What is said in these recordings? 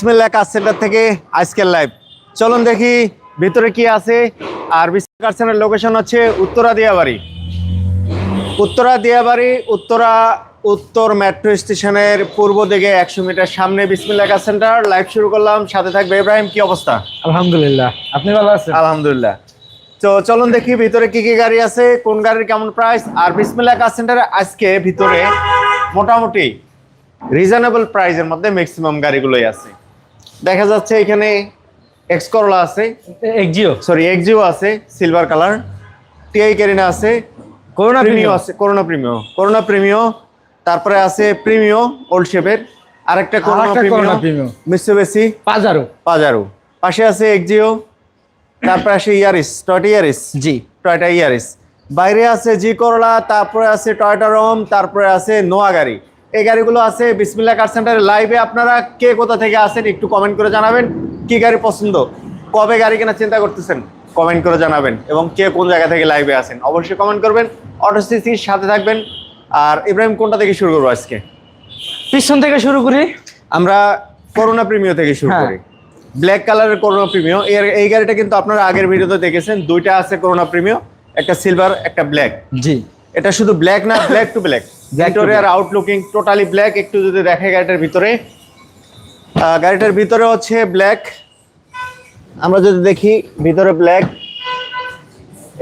বিসমিল্লাহ কার সেন্টার থেকে আজকের লাইভ। চলুন দেখি ভিতরে কি আছে। আর বিসমিল্লাহ কার সেন্টার লোকেশন হচ্ছে উত্তরা দিয়াবাড়ি। উত্তরা দিয়াবাড়ি উত্তরা উত্তর মেট্রো স্টেশনের পূর্ব দিকে একশো মিটার সামনে বিসমিল্লাহ কার সেন্টার। লাইভ শুরু করলাম। সাথে থাকবে ইব্রাহিম কি অবস্থা? আলহামদুলিল্লাহ। আপনি ভালো আছেন? আলহামদুলিল্লাহ। তো চলুন দেখি ভিতরে কি কি গাড়ি আছে কোন গাড়ির কেমন প্রাইস আর বিসমিল্লাহ কার সেন্টারে আজকে ভিতরে মোটামুটি রিজনেবল প্রাইসের মধ্যে ম্যাক্সিমাম গাড়িগুলোই আছে। দেখা যাচ্ছে এখানে এক্স করলা আছে। এক্সিও সরি এক্সিও আছে সিলভার কালার টিআই কেরিনা আছে করোনা প্রিমিও আছে করোনা প্রিমিও করোনা প্রিমিও তারপরে আছে প্রিমিও ওল্ড শেপের আরেকটা Corona Premio. Mitsubishi Pajero Pajero পাশে আছে এক্সিও তারপরে আসে ইয়ারিস টয়টা ইয়ারিস জি। টয়টা ইয়ারিস বাইরে আছে জি করলা তারপরে আছে টয়টা রম তারপরে আছে নোয়া গাড়ি। এই গাড়িগুলো আছে বিসমিল্লা কার সেন্টারের লাইভে আপনারা কে কোথা থেকে আসেন একটু কমেন্ট করে জানাবেন। কি গাড়ি পছন্দ? কবে গাড়ি কেনার চিন্তা করতেছেন? কমেন্ট করে জানাবেন। এবং কে কোন জায়গা থেকে লাইভে আসেন অবশ্যই কমেন্ট করবেন। অটো সিসির সাথে থাকবেন। আর ইব্রাহিম কোনটা থেকে শুরু করব আজকে? পিছন থেকে শুরু করি। আমরা করোনা প্রিমিও থেকে শুরু হ্যাঁ। করি। ব্ল্যাক কালারের করোনা প্রিমিও এর এই গাড়িটা কিন্তু আপনারা আগের ভিডিওতে দেখেছেন। দুইটা আছে করোনা প্রিমিও একটা সিলভার একটা ব্ল্যাক জি। এটা শুধু ব্ল্যাক না ব্ল্যাক টু ব্ল্যাক ভিক্টোরিয়ার আউটলুকিং টোটালি ব্ল্যাক একটু যদি দেখে গাড়িটার ভিতরে। গাড়িটার ভিতরে হচ্ছে ব্ল্যাক আমরা যদি দেখি ভিতরে ব্ল্যাক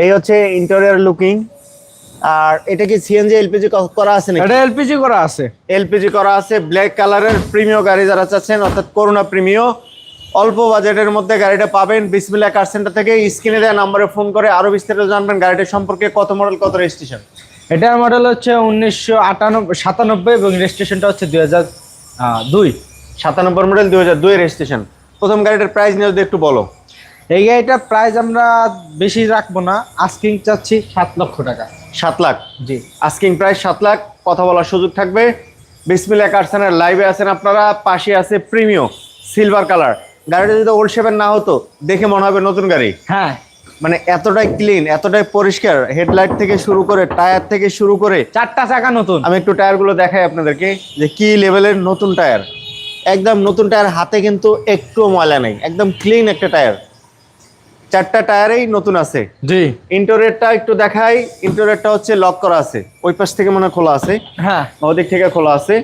এই হচ্ছে ইন্টেরিয়র লুকিং আর এটা কি সিএনজি এলপিজি করা আছে নাকি? এটা এলপিজি করা আছে। এলপিজি করা আছে। ব্ল্যাক কালারের প্রিমিয় গাড়ি যারা চাচ্ছেন অর্থাৎ করোনা প্রিমিয় অল্প বাজেটের মধ্যে গাড়িটা পাবেন বিসমিল্লা কার সেন্টার থেকে। স্ক্রিনে দেওয়া নাম্বারে ফোন করে আরও বিস্তারিত জানবেন গাড়িটার সম্পর্কে কত মডেল কত রেজিস্ট্রেশন এটার মডেল হচ্ছে উনিশশো আটানব্বই সাতানব্বই এবং রেজিস্ট্রেশনটা হচ্ছে দুই হাজার দুই। সাতানব্বই মডেল দুই হাজার দুই রেজিস্ট্রেশন প্রথম গাড়িটার প্রাইস নিয়ে যদি একটু বলো। এই গাড়িটার প্রাইস আমরা বেশি রাখব না আস্কিং চাচ্ছি সাত লক্ষ টাকা। সাত লাখ? জি। আস্কিং প্রাইস সাত লাখ কথা বলার সুযোগ থাকবে। বিসমিল্লা কারসানের লাইভে আছেন আপনারা পাশে আছে প্রিমিয় সিলভার কালার গাড়িটা যদি ওল্ড শেপের না হতো দেখে মনে হবে নতুন গাড়ি। হ্যাঁ। মানে এতটাই ক্লিন এতটাই পরিষ্কার হেডলাইট থেকে শুরু করে টায়ার থেকে শুরু করে। চারটা চাকা নতুন। আমি একটু টায়ারগুলো দেখাই আপনাদেরকে যে কি লেভেলের নতুন টায়ার একদম নতুন টায়ার হাতে কিন্তু একটু ময়লা নেই একদম ক্লিন একটা টায়ার চারটা টায়ারেই নতুন আছে। জি। ইন্টোরিয়রটা একটু দেখাই ইন্টোরিয়রটা হচ্ছে লক করা আছে ওই পাশ থেকে মনে খোলা আছে। হ্যাঁ। ওদিক থেকে খোলা আছে।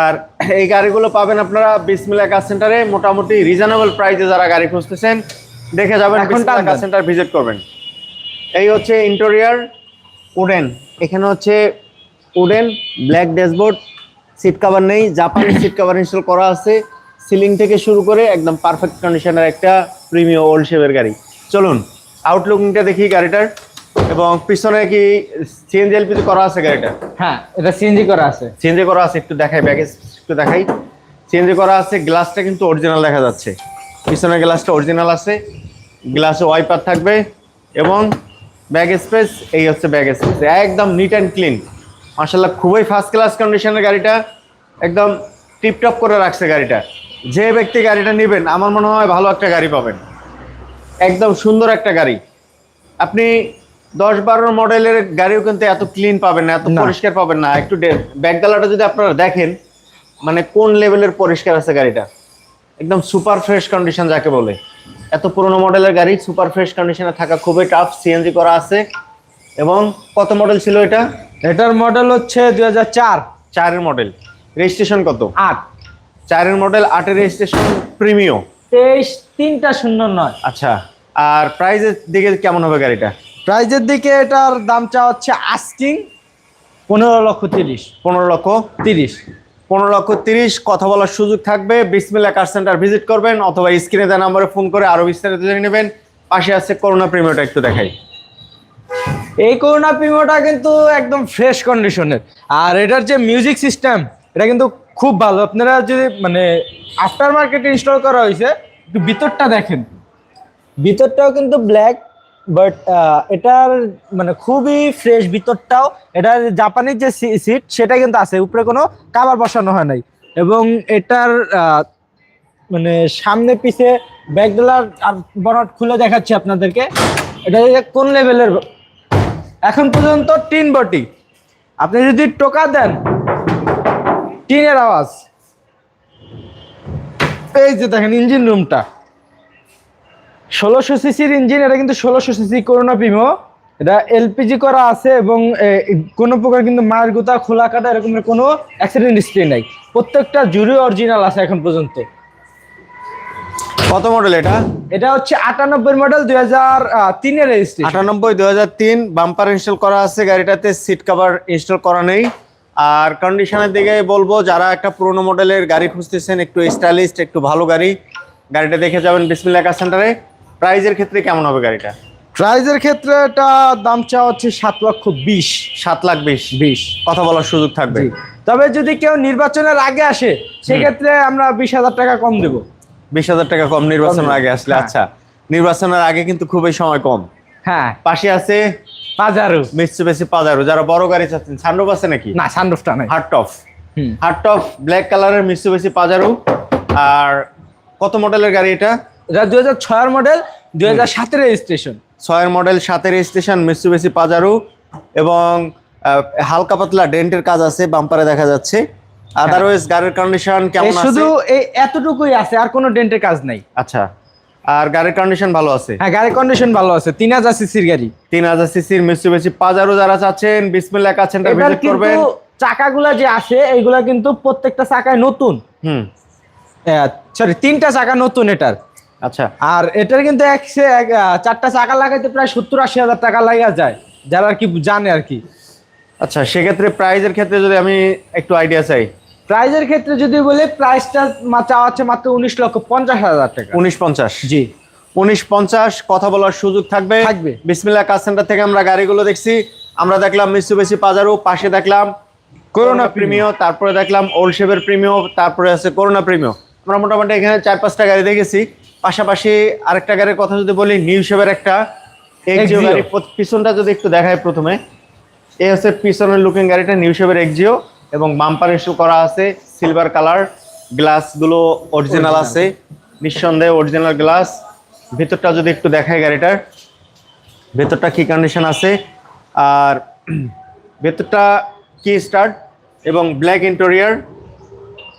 আর এই গাড়িগুলো পাবেন আপনারা বিসমিল্লা কার সেন্টারে মোটামুটি রিজনেবল প্রাইসে যারা গাড়ি খুঁজতেছেন দেখে যাবেন এখন টানবেন। সেন্টার ভিজিট করবেন। এই হচ্ছে ইন্টেরিয়র উডেন এখানে হচ্ছে wooden black dashboard seat cover নেই জাপানি সিট কভার ইনস্টল করা আছে। সিলিং থেকে শুরু করে একদম পারফেক্ট কন্ডিশনের একটা প্রিমিয়াম ওল্ড শেপের গাড়ি। চলুন আউটলুকিংটা দেখি গাড়িটার। এবং পিছনে কি সিএনজি এলপিজি করা আছে গাড়িটা? হ্যাঁ এটা সিএনজি করা আছে। সিএনজি করা আছে একটু দেখাই ব্যাগে একটু দেখাই। সিএনজি করা আছে গ্লাসটা কিন্তু অরিজিনাল দেখা যাচ্ছে। পিছনের গ্লাসটা অরিজিনাল আছে গ্লাসে ওয়াইপার থাকবে এবং ব্যাগ স্পেস এই হচ্ছে ব্যাগ স্পেস একদম নিট অ্যান্ড ক্লিন মার্শাল্লাহ খুবই ফার্স্ট ক্লাস কন্ডিশনের গাড়িটা একদম টিপটপ করে রাখছে গাড়িটা। যে ব্যক্তি গাড়িটা নেবেন আমার মনে হয় ভালো একটা গাড়ি পাবেন। একদম সুন্দর একটা গাড়ি। আপনি দশ বারো মডেলের গাড়িও কিন্তু এত ক্লিন পাবেন না এত পরিষ্কার পাবেন না। একটু ব্যাকডালাটা যদি আপনারা দেখেন মানে কোন লেভেলের পরিষ্কার আছে গাড়িটা? একদম সুপার ফ্রেশ কন্ডিশন যাকে বলে। এত পুরনো মডেলের গাড়ি সুপার ফ্রেশ কন্ডিশনে থাকা খুবই টাফ সিএনজি করা আছে। এবং কত মডেল ছিল এটা? এটার মডেল হচ্ছে দুই হাজার চার। চারের মডেল রেজিস্ট্রেশন কত? আট। চারের মডেল আটের রেজিস্ট্রেশন প্রিমিও তেইশ তিনটা শূন্য নয়। আচ্ছা আর প্রাইজের দিকে কেমন হবে গাড়িটা? প্রাইজের দিকে এটার দাম চা হচ্ছে আস্কিং পনেরো লক্ষ তিরিশ। পনেরো লক্ষ তিরিশ। পনেরো লক্ষ তিরিশ কথা বলার সুযোগ থাকবে। বিসমিল্লা কার সেন্টার ভিজিট করবেন অথবা স্ক্রিনে দেওয়া নাম্বারে ফোন করে আরও বিস্তারিত জেনে নেবেন। পাশে আছে করোনা প্রিমিয়ারটা একটু দেখাই। এই করোনা প্রিমোটা কিন্তু একদম ফ্রেশ কন্ডিশনের আর এটার যে মিউজিক সিস্টেম এটা কিন্তু খুব ভালো। আপনারা যদি মানে আফটার মার্কেটে ইনস্টল করা হয়েছে একটু ভিতরটা দেখেন। ভিতরটাও কিন্তু ব্ল্যাক বাট এটার মানে খুবই ফ্রেশ ভিতরটাও এটার জাপানির যে সিট সেটা কিন্তু আছে। উপরে কোনো কাবার বসানো হয় নাই। এবং এটার মানে সামনে পিছে ব্যাকডলার আর বনট খুলে দেখাচ্ছি আপনাদেরকে। এটা কোন লেভেলের এখন পর্যন্ত টিন বটি। আপনি যদি টোকা দেন, টিনের আওয়াজ। এই যে দেখেন ইঞ্জিন রুমটা ষোলোশো সিসির ইঞ্জিন এটা কিন্তু ষোলোশো সিসি করোনা প্রিমো এটা এলপিজি করা আছে এবং কোনো প্রকার কিন্তু মায়ের গুতা খোলা কাটা এরকমের কোনো অ্যাক্সিডেন্ট হিস্ট্রি নাই। প্রত্যেকটা জুড়ি অরিজিনাল আছে এখন পর্যন্ত। কত মডেল এটা? এটা হচ্ছে আটানব্বই মডেল দুই হাজার তিনের রেজিস্ট্রেশন আটানব্বই দুই হাজার তিন বাম্পার ইনস্টল করা আছে গাড়িটাতে সিট কভার ইনস্টল করা নেই। আর কন্ডিশনের দিকে বলব যারা একটা পুরোনো মডেলের গাড়ি খুঁজতেছেন একটু স্টাইলিস্ট একটু ভালো গাড়ি গাড়িটা দেখে যাবেন বিসমিল্লা কার সেন্টারে প্রাইজের ক্ষেত্রে কেমন হবে গাড়িটা? প্রাইজের ক্ষেত্রে এটা দাম চাওয়া হচ্ছে সাত লক্ষ বিশ। সাত লাখ বিশ। বিশ। কথা বলার সুযোগ থাকবে। তবে যদি কেউ নির্বাচনের আগে আসে সেক্ষেত্রে আমরা বিশ হাজার টাকা কম দেবো। বিশ হাজার টাকা কম নির্বাচনের আগে আসলে হ্যাঁ। আচ্ছা। নির্বাচনের আগে কিন্তু খুবই সময় কম। হ্যাঁ। পাশে আছে? বাজারও মিৎসুবিশি পাজারো। যারা বড় গাড়ি চাচ্ছেন সানরুফ আছে নাকি? না সানরুফটা নাই। টপ হুম। হার্ড টপ ব্ল্যাক কালারের মিৎসুবিশি পাজারো। আর কত মডেলের গাড়ি এটা? এটা দুই হাজার ছয়ের মডেল দুই হাজার সাতের রেজিস্ট্রেশন ছয়ের মডেল সাতের স্টেশন মিৎসুবিশি পাজারো এবং হালকা পাতলা ডেন্টের কাজ আছে বাম্পারে দেখা যাচ্ছে। আদারওয়াইজ গাড়ির কন্ডিশন কেমন আছে? শুধু এই এতটুকুই আছে আর কোনো ডেন্টের কাজ নাই। আচ্ছা আর গাড়ির কন্ডিশন ভালো আছে? হ্যাঁ গাড়ির কন্ডিশন ভালো আছে তিন হাজার সিসির গাড়ি। তিন হাজার সিসির মিৎসুবিশি পাজারো যারা চাচ্ছেন বিসমিল্লা কার সেন্টার ভিজিট করবেন। চাকাগুলা যে আছে এইগুলা কিন্তু প্রত্যেকটা চাকায় নতুন। হুম। সরি তিনটা চাকা নতুন এটার। আচ্ছা। আর এটার কিন্তু এক সে- এক, চারটা চাকা লাগাইতে প্রায় সত্তর আশি হাজার টাকা লাগা যায় যারা আর কি জানে আর কি। আচ্ছা সেক্ষেত্রে প্রাইজের ক্ষেত্রে যদি আমি একটু আইডিয়া চাই। প্রাইজের ক্ষেত্রে যদি বলি প্রাইসটা চাওয়া হচ্ছে মাত্র উনিশ লক্ষ পঞ্চাশ হাজার টাকা। উনিশ পঞ্চাশ? জি। উনিশ পঞ্চাশ কথা বলার সুযোগ থাকবে। থাকবে। বিসমিল্লা কার সেন্টার থেকে আমরা গাড়িগুলো দেখছি। আমরা দেখলাম মিসুবেসি পাজারো পাশে দেখলাম করোনা প্রিমিও তারপরে দেখলাম ওল্ড শেভের প্রিমিও তারপরে আছে করোনা প্রিমিও আমরা মোটামুটি এখানে চার পাঁচটা গাড়ি দেখেছি। পাশাপাশি আরেকটা গাড়ির কথা যদি বলি নিউ শেভের একটা এক্সিও গাড়ি। পিছনটা যদি একটু দেখায় প্রথমে এই হচ্ছে পিছনের লুকিং গাড়িটা নিউ শেভের এক্সিও এবং বাম্পার ইস্যু করা আছে সিলভার কালার গ্লাসগুলো অরিজিনাল আছে নিঃসন্দেহে অরিজিনাল গ্লাস ভেতরটা যদি একটু দেখায় গাড়িটার ভেতরটা কি কন্ডিশন আছে? আর ভেতরটা কি স্টার্ট এবং black interior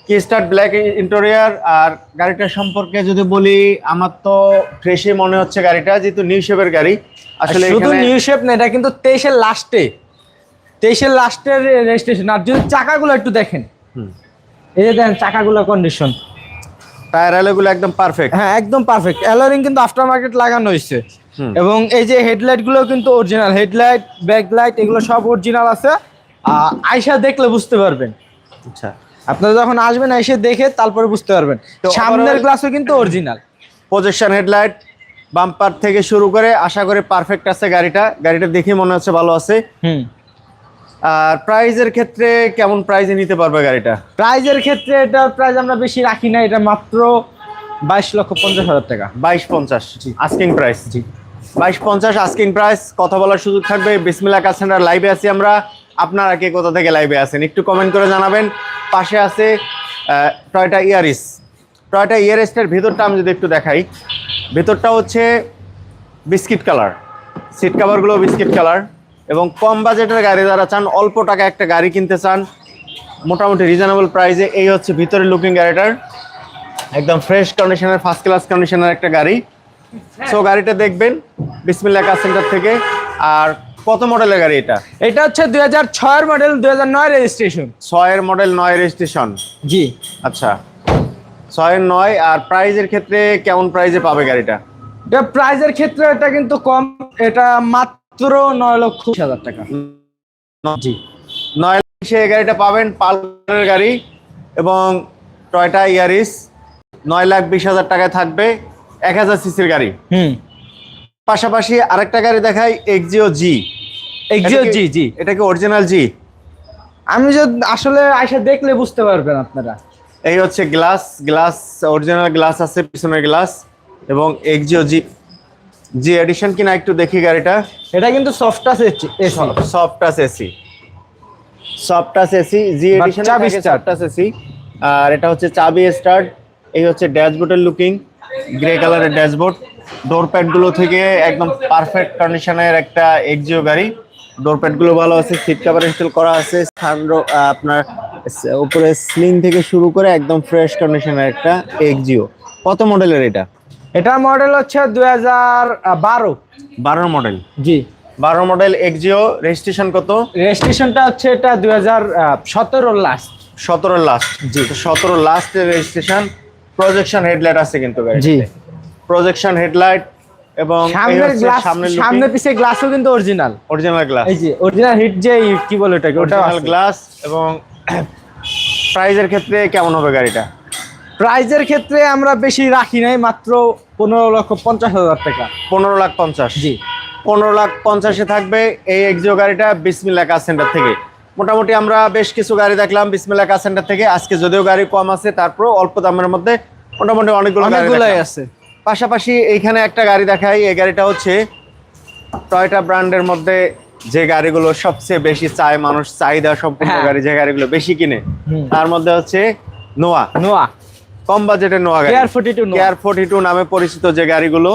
key start black interior আর গাড়িটার সম্পর্কে যদি বলি আমার তো ফ্রেশই মনে হচ্ছে গাড়িটা যেহেতু নিউ শেপের গাড়ি। আসলে শুধু নিউ শেপ না এটা কিন্তু তেইশের লাস্টে তেইশের লাস্টের রেজিস্ট্রেশন আর যদি চাকাগুলো একটু দেখেন। হুম। এই যে দেখেন চাকাগুলো কন্ডিশন টায়ার আলোগুলো একদম পারফেক্ট হ্যাঁ একদম পারফেক্ট অ্যালোরিং কিন্তু আফটার মার্কেট লাগানো হয়েছে। এবং এই যে হেডলাইটগুলো কিন্তু অরিজিনাল হেডলাইট ব্যাকলাইট এগুলো সব অরিজিনাল আছে। আয়সা দেখলে বুঝতে পারবেন। আচ্ছা। আপনারা যখন আসবেন এসে দেখে তারপরে বুঝতে পারবেন। সামনের গ্লাসও কিন্তু অরিজিনাল পজিশন হেডলাইট বাম্পার থেকে শুরু করে আশা করি পারফেক্ট আছে গাড়িটা। গাড়িটা দেখে মনে হচ্ছে ভালো আছে। হুম। আর প্রাইজের ক্ষেত্রে কেমন প্রাইজে নিতে পারবে গাড়িটা? প্রাইজের ক্ষেত্রে এটা প্রাইস আমরা বেশি রাখি না এটা মাত্র বাইশ লক্ষ পঞ্চাশ হাজার টাকা। বাইশ পঞ্চাশ আস্কিং প্রাইস জি। বাইশ পঞ্চাশ আস্কিং প্রাইস কথা বলার সুযোগ থাকবে। বিসমিল্লা কার লাইভে আছি আমরা। আপনারা কে কোথা থেকে লাইভে আছেন, একটু কমেন্ট করে জানাবেন। পাশে আছে টয়টা ইয়ারিস। টয়টা ইয়ারিসটার ভেতরটা আমি যদি একটু দেখাই, ভেতরটা হচ্ছে বিস্কিট কালার। সিট কাভারগুলো বিস্কিট কালার। এবং কম বাজেটের গাড়ি যারা চান, অল্প টাকা একটা গাড়ি কিনতে চান, মোটামুটি রিজনেবল প্রাইসে এই হচ্ছে ভিতরে লুকিং গাড়িটার। একদম ফ্রেশ কন্ডিশনের ফার্স্ট ক্লাস কন্ডিশনের একটা গাড়ি। সো গাড়িটা দেখবেন বিসমিল্লা কার সেন্টার থেকে। আর কত মডেলের গাড়ি এটা? এটা হচ্ছে দুই হাজার ছয়ের মডেল দুই হাজার নয় রেজিস্ট্রেশন ছয়ের মডেল নয় রেজিস্ট্রেশন জি। আচ্ছা। ছয়ের নয় আর প্রাইজের ক্ষেত্রে কেমন প্রাইজে পাবে গাড়িটা? এটা প্রাইজের ক্ষেত্রে এটা কিন্তু কম এটা মাত্র নয় লক্ষ হাজার টাকা। জি। নয় সে এই গাড়িটা পাবেন পালসারের গাড়ি এবং টয়টা ইয়ারিস। নয় লাখ বিশ হাজার টাকায় থাকবে এক হাজার সিসির গাড়ি। হুম। পাশাপাশি আরেকটা গাড়ি দেখাই এক্সিও জি এক্সিও জি জি এটা কি অরিজিনাল জি আমি যদি আসলে আইসা দেখলে বুঝতে পারবেন আপনারা। এই হচ্ছে গ্লাস গ্লাস অরিজিনাল গ্লাস আছে পিছনের গ্লাস এবং এক্সিও জি জি এডিশন কিনা একটু দেখি গাড়িটা। এটা কিন্তু সফট আছে AC. Soft touch AC. Soft touch AC G edition চাবি start। Touch AC. আর এটা হচ্ছে চাবি স্টার্ট এই হচ্ছে ড্যাশবোর্ডের লুকিং গ্রে কালারের ড্যাশবোর্ড ডোর প্যাডগুলো থেকে একদম পারফেক্ট কন্ডিশনের একটা এক্সিও গাড়ি। ডোর প্যাডগুলো ভালো আছে সিট কভার ইনস্টল করা আছে সানরো আপনার উপরে স্লিং থেকে শুরু করে একদম ফ্রেশ কন্ডিশনের একটা এক্সিও কত মডেলের এটা? এটা মডেল হচ্ছে দুই হাজার বারো। বারো মডেল জি। বারো মডেল এক্সিও রেজিস্ট্রেশন কত? রেজিস্ট্রেশনটা হচ্ছে এটা দুই হাজার সতেরো লাস্ট সতেরো লাস্ট জি। সতেরো লাস্টের রেজিস্ট্রেশন প্রজেকশন হেডলাইট আছে কিন্তু জি। প্রজেকশন হেডলাইট এবং সামনের গ্লাস সামনের সামনে পিছে গ্লাসও কিন্তু অরিজিনাল অরিজিনাল গ্লাস এই যে অরিজিনাল হিট যে কি বলে ওটাকে ওটা অরিজিনাল গ্লাস এবং প্রাইজের ক্ষেত্রে কেমন হবে গাড়িটা? প্রাইজের ক্ষেত্রে আমরা বেশি রাখি নাই মাত্র পনেরো লক্ষ পঞ্চাশ হাজার টাকা। পনেরো লাখ পঞ্চাশ। জি। পনেরো লাখ পঞ্চাশে থাকবে এই এক্সিও গাড়িটা বিসমিল্লা কার সেন্টার থেকে। মোটামুটি আমরা বেশ কিছু গাড়ি দেখলাম বিসমিল্লা কার সেন্টার থেকে। আজকে যদিও গাড়ি কম আছে তারপর অল্প দামের মধ্যে মোটামুটি অনেকগুলো গাড়ি আছে। পাশাপাশি এইখানে একটা গাড়ি দেখাই এই গাড়িটা হচ্ছে টয়টা ব্র্যান্ডের মধ্যে যে গাড়িগুলো সবচেয়ে বেশি চায় মানুষ চাহিদা সম্পূর্ণ হ্যাঁ। গাড়ি যে গাড়িগুলো বেশি কিনে তার মধ্যে হচ্ছে নোয়া নোয়া কম বাজেটের নোয়া গাড়ি। Care forty two care forty two নামে পরিচিত যে গাড়িগুলো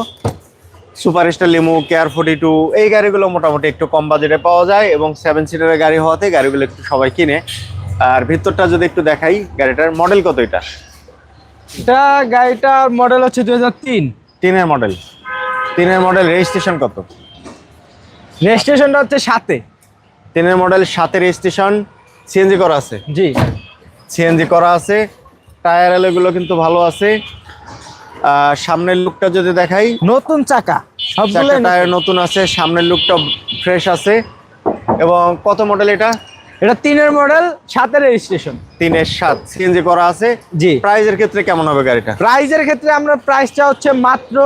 super star limo care forty two এই গাড়িগুলো মোটামুটি একটু কম বাজেটে পাওয়া যায় এবং সেভেন সিটারের গাড়ি হওয়াতে গাড়িগুলো একটু সবাই কিনে। আর ভিতরটা যদি একটু দেখাই গাড়িটার মডেল কত এটা? এটা গাড়িটার মডেল হচ্ছে দুই হাজার তিন। তিনের মডেল তিনের মডেল রেজিস্ট্রেশন কত? রেজিস্ট্রেশনটা হচ্ছে সাতে। তিনের মডেল সাথে রেজিস্ট্রেশন সিএনজি করা আছে? জি। সিএনজি করা আছে। টায়ার এলোগুলো কিন্তু ভালো আছে। সামনের লুকটা যদি দেখাই। নতুন চাকা। সব টায়ার নতুন। আছে সামনের লুকটা ফ্রেশ আছে। এবং কত মডেল এটা? এটা তিনের মডেল সাতের রেজিস্ট্রেশন তিনের সাত। সিএনজি করা আছে। জি। প্রাইজের ক্ষেত্রে কেমন হবে গাড়িটা? প্রাইজের ক্ষেত্রে আমরা প্রাইসটা হচ্ছে মাত্র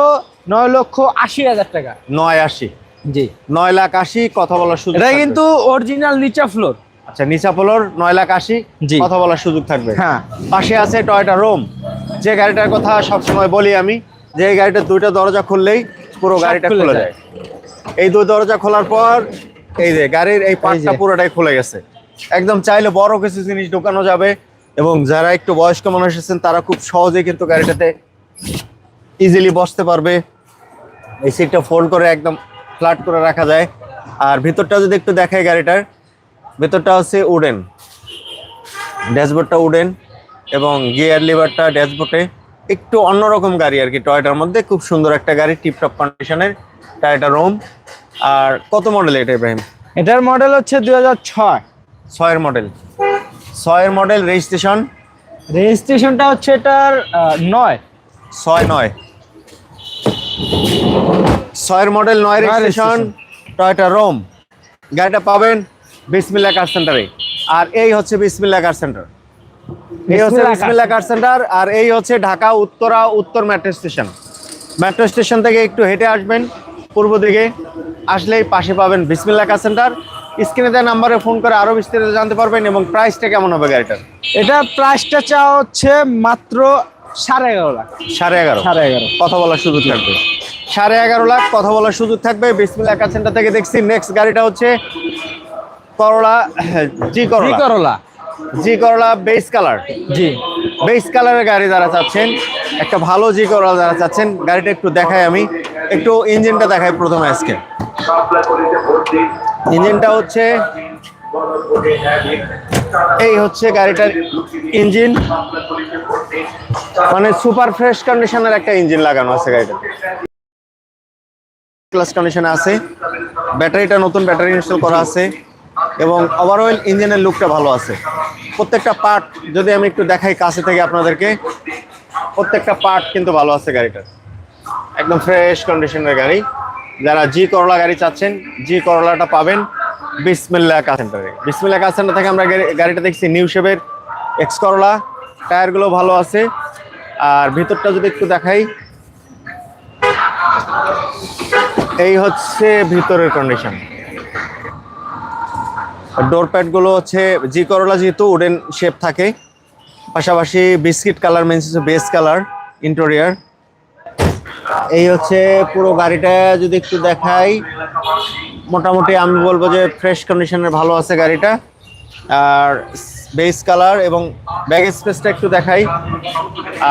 নয় লক্ষ আশি হাজার টাকা। নয় আশি। জি। নয় লাখ আশি কথা বলার সুযোগ এটা কিন্তু অরিজিনাল নিচা ফ্লোর আচ্ছা নিচা পোলোর নয় লাখ আশি জি। কথা বলার সুযোগ থাকবে। হ্যাঁ। পাশে আছে টয়টা রোম যে গাড়িটার কথা সবসময় বলি আমি যে এই গাড়িটার দুইটা দরজা খুললেই পুরো গাড়িটা খুলে যায়। যায়। এই দুই দরজা খোলার পর এই যে গাড়ির এই পার্টটা পুরোটাই খুলে গেছে। একদম চাইলে বড় কিছু জিনিস ঢোকানো যাবে। এবং যারা একটু বয়স্ক মানুষ আছেন, তারা খুব সহজে কিন্তু গাড়িটাতে ইজিলি বসতে পারবে। এই সিটটা ফোল্ড করে একদম ফ্ল্যাট করে রাখা যায়। আর ভিতরটা যদি একটু দেখায় গাড়িটার, ভেতরটা হচ্ছে উডেন ড্যাশবোর্ডটা উডেন এবং গিয়ার লিভারটা ড্যাশবোর্ডে। একটু অন্যরকম গাড়ি আর কি টয়টার মধ্যে। খুব সুন্দর একটা গাড়ি টিপটপ কন্ডিশনের টয়টা রোম আর কত মডেল এটা ইব্রাহিম এটার মডেল হচ্ছে দুই হাজার ছয়। ছয়ের মডেল। ছয়ের মডেল রেজিস্ট্রেশন? রেজিস্ট্রেশনটা হচ্ছে এটার নয়। ছয় নয়। ছয়ের মডেল নয় রেজিস্ট্রেশন টয়টা রোম। গাড়িটা পাবেন বিসমিল্লা কার সেন্টারে আর এই হচ্ছে বিসমিল্লা কার সেন্টার এই হচ্ছে বিসমিল্লা কার সেন্টার আর এই হচ্ছে ঢাকা উত্তরা উত্তর মেট্রো স্টেশন মেট্রো স্টেশন থেকে একটু হেঁটে আসবেন পূর্ব দিকে। আসলেই পাশে পাবেন বিসমিল্লা কার সেন্টার স্ক্রিনে দেওয়া নাম্বারে ফোন করে আরও বিস্তারিত জানতে পারবেন এবং প্রাইসটা কেমন হবে গাড়িটার? এটা প্রাইসটা চাওয়া হচ্ছে মাত্র সাড়ে এগারো লাখ। সাড়ে এগারো? সাড়ে এগারো। কথা বলার সুযোগ থাকবে। সাড়ে এগারো লাখ কথা বলার সুযোগ থাকবে। বিসমিল্লা কার সেন্টার থেকে দেখছি নেক্সট গাড়িটা হচ্ছে করলা জি জি করলা করলা জি করলা বেস কালার জি। বেস কালারের গাড়ি যারা চাচ্ছেন একটা ভালো জি করলা যারা চাচ্ছেন গাড়িটা একটু দেখাই আমি। একটু ইঞ্জিনটা দেখাই প্রথমে আজকে। ইঞ্জিনটা হচ্ছে এই হচ্ছে গাড়িটার ইঞ্জিন। মানে সুপার ফ্রেশ কন্ডিশনের একটা ইঞ্জিন লাগানো আছে গাড়িটা। ক্লাস কন্ডিশনে আছে। ব্যাটারিটা নতুন ব্যাটারি ইনস্টল করা আছে এবং ওভারঅল ইঞ্জিনের লুকটা ভালো আছে। প্রত্যেকটা পার্ট যদি আমি একটু দেখাই কাছে থেকে আপনাদেরকে, প্রত্যেকটা পার্ট কিন্তু ভালো আছে গাড়িটার। একদম ফ্রেশ কন্ডিশনের গাড়ি। যারা জি করলা গাড়ি চাচ্ছেন, জি করলাটা পাবেন বিসমিল্লা কার সেন্টারে বিসমিল্লা কার সেন্টার থেকে আমরা গাড়ি- গাড়িটা দেখছি নিউ শেপের এক্স করলা টায়ারগুলো ভালো আছে। আর ভিতরটা যদি একটু দেখাই, এই হচ্ছে ভিতরের কন্ডিশন ডোর প্যাডগুলো হচ্ছে জি করলা যেহেতু উডেন শেপ থাকে, পাশাপাশি biscuit colour means base colour interior এই হচ্ছে পুরো গাড়িটা যদি একটু দেখাই মোটামুটি আমি বলব যে ফ্রেশ কন্ডিশনের ভালো আছে গাড়িটা। আর বেস কালার এবং ব্যাগ স্পেসটা একটু দেখাই।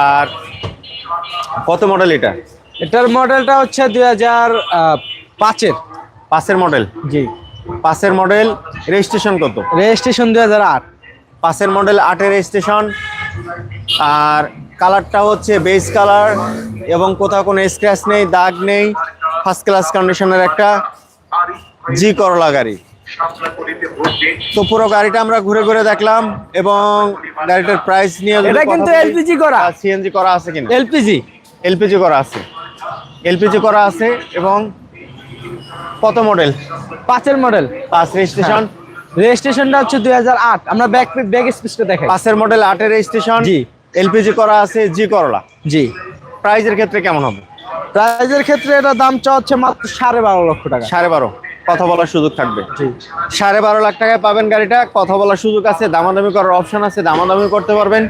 আর কত মডেল এটা? এটার মডেলটা হচ্ছে দুই হাজার পাঁচের। পাঁচের মডেল জি। পাঁচের মডেল রেজিস্ট্রেশন কত? রেজিস্ট্রেশন দুই হাজার আট। পাশের মডেল আটের স্টেশন আর কালারটা হচ্ছে বেস কালার এবং কোথাও কোনো স্ক্র্যাচ নেই দাগ নেই ফার্স্ট ক্লাস কন্ডিশনের একটা জি করলা গাড়ি। তো পুরো গাড়িটা আমরা ঘুরে ঘুরে দেখলাম এবং গাড়িটার প্রাইস নিয়ে এটা কিন্তু এলপিজি করা। সিএনজি করা আছে কিনা? এলপিজি এলপিজি করা আছে। এলপিজি করা আছে এবং কত মডেল পাঁচের মডেল পাঁচ রেজিস্ট্রেশন রেজিস্ট্রেশনটা হচ্ছে দুই হাজার আট। আমরা ব্যাক ব্যাক স্পেসটা দেখাই পাঁচের মডেল আটের রেজিস্ট্রেশন জি। এলপিজি করা আছে জি করলা জি। প্রাইজের ক্ষেত্রে কেমন হবে? প্রাইজের ক্ষেত্রে এটা দাম চা হচ্ছে মাত্র সাড়ে বারো লক্ষ টাকা। সাড়ে বারো। কথা বলার সুযোগ থাকবে। সাড়ে বারো লাখ টাকায় পাবেন গাড়িটা। কথা বলার সুযোগ আছে দামাদামি করার অপশন আছে দামাদামি করতে পারবেন।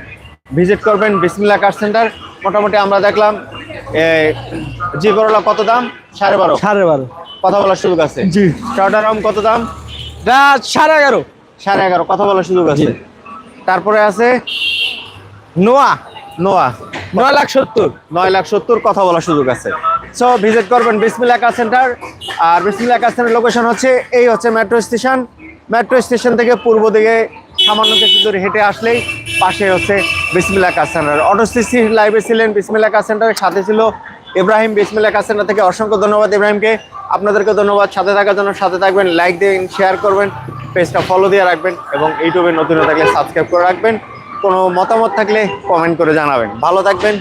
ভিজিট করবেন বিসমিল্লা কার সেন্টার মোটামুটি আমরা দেখলাম জি করলা কত দাম? সাড়ে বারো। সাড়ে বারো। কথা বলার সুযোগ আছে? জি। রম কত দাম? সাড়ে এগারো। সাড়ে এগারো। কথা বলার সুযোগ আছে। তারপরে আছে নোয়া নোয়া নয় লাখ সত্তর। নয় লাখ সত্তর কথা বলার সুযোগ আছে। সো ভিজিট করবেন বিসমিল্লা কার সেন্টার আর বিসমিল্লা কার সেন্টার লোকেশন হচ্ছে, এই হচ্ছে মেট্রো স্টেশন মেট্রো স্টেশন থেকে পূর্ব দিকে সামান্য কিছু দূরে হেঁটে আসলেই পাশে হচ্ছে বিসমিল্লা কার সেন্টার অটো সিসি লাইভে ছিলেন বিসমিল্লা কার সেন্টারের সাথে ছিল ইব্রাহিম বিসমিল্লা কার সেন্টার থেকে। অসংখ্য ধন্যবাদ ইব্রাহিমকে। আপনাদেরকে ধন্যবাদ। সাথে থাকার জন্য সাথে থাকবেন লাইক দিন শেয়ার করবেন পেজটা ফলো দিয়ে রাখবেন এবং ইউটিউবে নতুন থাকলে সাবস্ক্রাইব করে রাখবেন। কোনো মতামত থাকলে কমেন্ট করে জানাবেন। ভালো থাকবেন।